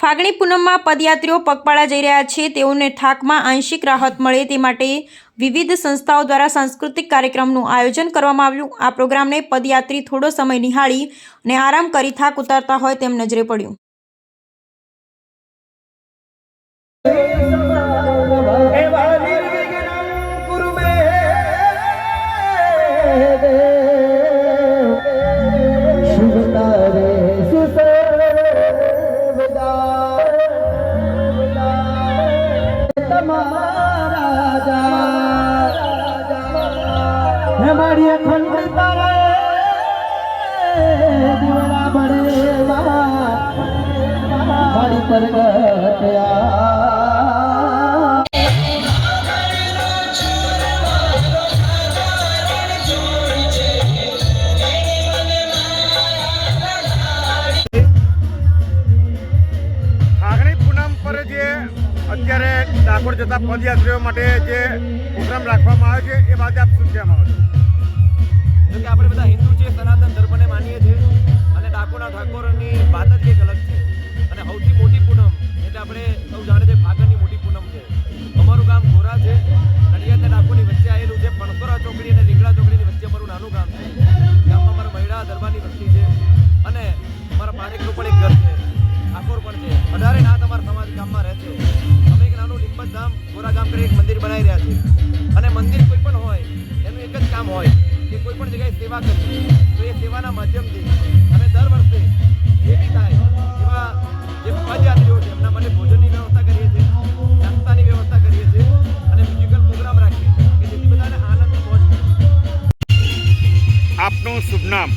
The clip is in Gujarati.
ફાગણી પૂનમમાં પદયાત્રીઓ પગપાળા જઈ રહ્યા છે. તેઓને થાકમાં આંશિક રાહત મળે તે માટે વિવિધ સંસ્થાઓ દ્વારા સાંસ્કૃતિક કાર્યક્રમનું આયોજન કરવામાં આવ્યું. આ પ્રોગ્રામને પદયાત્રી થોડો સમય નિહાળી અને આરામ કરી થાક ઉતારતા હોય તેમ નજરે પડ્યું. હે મારી અખંડ તારે દીવડા બળે મારી પરગટ આ ડાકોર જતા પદયાત્રીઓ માટે જે પ્રોગ્રામ રાખવામાં આવે છે, એ બાબતે આપ શું કહેવામાં આવે છે? કે આપણે બધા હિન્દુ છીએ, સનાતન ધર્મને માનીએ છીએ અને ડાકોરના ઠાકોરની વાત જ એક અલગ છે. અને સૌથી મોટી પૂનમ, એટલે આપણે સૌ જાણે છે ફાગણની મોટી પૂનમ છે. અમારું ગામ ઘોરા છે નડિયાદ ડાકોરની વચ્ચે આવેલું છે, પણકોરા ચોકડી અને રીંગણા ચોકડીની વચ્ચે અમારું નાનું ગામ છે. સેવા કરવી તો એ સેવાના માધ્યમથી અમે દર વર્ષે જે બી થાય, એવા જે પદયાત્રીઓ છે, એમના માટે ભોજનની વ્યવસ્થા કરીએ છીએ, નાસ્તાની વ્યવસ્થા કરીએ છીએ અને મ્યુઝિકલ પ્રોગ્રામ રાખીએ કે જેથી બધાને આનંદ પહોંચે. આપનું શુભ નામ